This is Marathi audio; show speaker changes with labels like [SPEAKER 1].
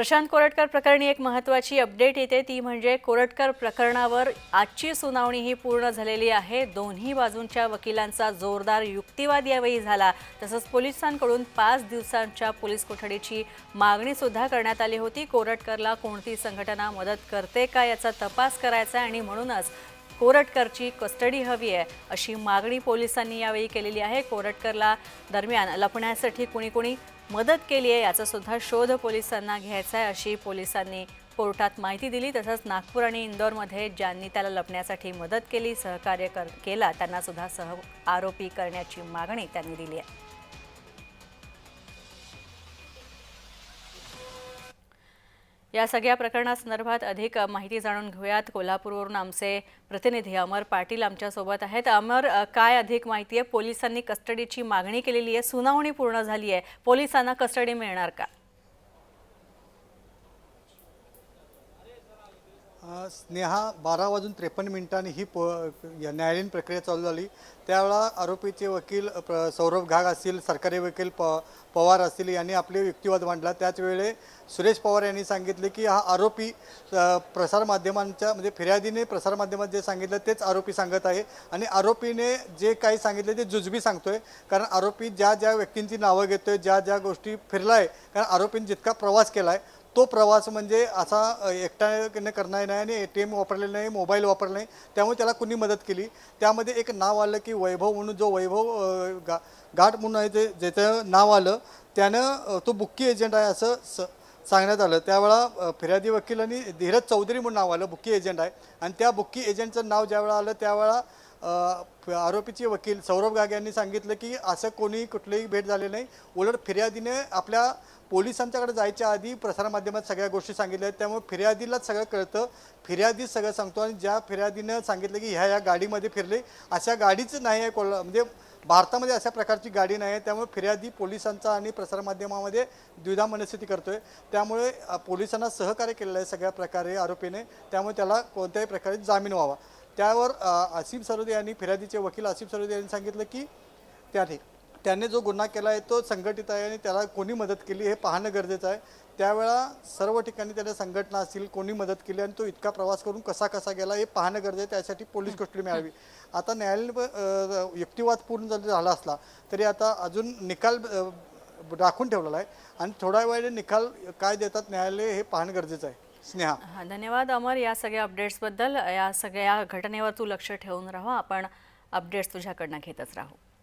[SPEAKER 1] प्रशांत कोरटकर प्रकरणी एक महत्त्वाची अपडेट येते. ती म्हणजे कोरटकर प्रकरणावर आजची सुनावणी ही पूर्ण झालेली आहे. दोन्ही बाजूंच्या वकिलांचा जोरदार युक्तिवाद यावेळी झाला. तसंच पोलिसांकडून पाच दिवसांच्या पोलीस कोठडीची मागणीसुद्धा करण्यात आली होती. कोरटकरला कोणती संघटना मदत करते का याचा तपास करायचा आहे आणि म्हणूनच कोरटकरची कस्टडी हवी आहे अशी मागणी पोलिसांनी यावेळी केलेली आहे. कोरटकरला दरम्यान लपण्यासाठी कुणी कुणी मदत केली आहे याचा सुद्धा शोध पोलिसांना घ्यायचा आहे अशी पोलिसांनी कोर्टात माहिती दिली. तसंच नागपूर आणि इंदोरमध्ये ज्यांनी त्याला लपण्यासाठी मदत केली सहकार्य कर केला त्यांनासुद्धा सह आरोपी करण्याची मागणी त्यांनी दिली आहे. या सगळ्या प्रकरणासंदर्भात अधिक माहिती जाणून घेऊयात. कोल्हापूरवरून आमचे प्रतिनिधी अमर पाटील आमच्यासोबत आहेत. अमर काय अधिक माहिती आहे? पोलिसांनी कस्टडीची मागणी केलेली आहे. सुनावणी पूर्ण झाली आहे. पोलिसांना कस्टडी मिळणार का?
[SPEAKER 2] स्नेहा बारा वाजून त्रेपन्न मिनिटांनी ही प न्यायालयीन प्रक्रिया चालू झाली. त्यावेळा आरोपीचे वकील प्र सौरभ घाग असतील सरकारी वकील प पवार असतील यांनी आपले युक्तिवाद मांडला. त्याच वेळे सुरेश पवार यांनी सांगितले की हा आरोपी प्रसारमाध्यमांच्या म्हणजे फिर्यादीने प्रसारमाध्यमात जे सांगितलं तेच आरोपी सांगत आहे. आणि आरोपीने जे काही सांगितले ते जुजबी सांगतोय. कारण आरोपी ज्या ज्या व्यक्तींची नावं घेतोय ज्या ज्या गोष्टी फिरलाय कारण आरोपीने जितका प्रवास केलाय तो प्रवास म्हणजे असा एकट्याने करणार नाही आणि ए टी एम वापरलेलं नाही मोबाईल वापरला नाही त्यामुळे त्याला कुणी मदत केली. त्यामध्ये एक नाव आलं की वैभव म्हणून जो वैभव गा घाट म्हणून आहे ते ज्याचं नाव आलं त्यानं तो बुक्की एजंट आहे असं स सांगण्यात आलं. त्यावेळा फिर्यादी वकील आणि धीरज चौधरी म्हणून नाव आलं बुक्की एजंट आहे. आणि त्या बुक्की एजंटचं नाव ज्यावेळा आलं त्यावेळा आरोपीचे वकील सौरभ गाग यांनी सांगितलं की असं कोणी कुठलीही भेट झाली नाही. उलट फिर्यादीने आपल्या पोलिसांच्याकडे जायच्या आधी प्रसारमाध्यमात सगळ्या गोष्टी सांगितल्या आहेत. त्यामुळे फिर्यादीलाच सगळं कळतं. फिर्यादीच सगळं सांगतो आणि ज्या फिर्यादीनं सांगितलं की ह्या ह्या गाडीमध्ये फिरले अशा गाडीच नाही आहे कोल्हा म्हणजे भारतामध्ये अशा प्रकारची गाडी नाही आहे. त्यामुळे फिर्यादी पोलिसांचा आणि प्रसारमाध्यमामध्ये द्विधा मनस्थिती करतोय. त्यामुळे पोलिसांना सहकार्य केलेलं आहे सगळ्या प्रकारे आरोपीने. त्यामुळे त्याला कोणत्याही प्रकारे जामीन व्हावा. त्यावर अ, आसिफ सरोदे यांनी फिर्यादीचे वकील आसिफ सरोदे यांनी सांगितलं की त्याने त्याने जो गुन्हा केला आहे तो संघटित आहे आणि त्याला कोणी मदत केली हे पाहणं गरजेचं आहे. त्यावेळा सर्व ठिकाणी त्याने संघटना असतील कोणी मदत केली आणि तो इतका प्रवास करून कसा कसा गेला हे पाहणं गरजेचं आहे. त्यासाठी पोलीस कोठडी मिळावी. आता न्यायालयीन युक्तिवाद पूर्ण जरी झाला असला तरी आता अजून निकाल राखून ठेवलेला आहे. आणि थोड्या वेळाने निकाल काय देतात न्यायालय हे पाहणं गरजेचं आहे. स्नेहा.
[SPEAKER 1] हा, धन्यवाद अमर या सगळ्या अपडेट्सबद्दल या सगळ्या घटनेवर तू लक्ष ठेवून राहा. आपण अपडेट्स तुझ्याकडनं घेतच राहू.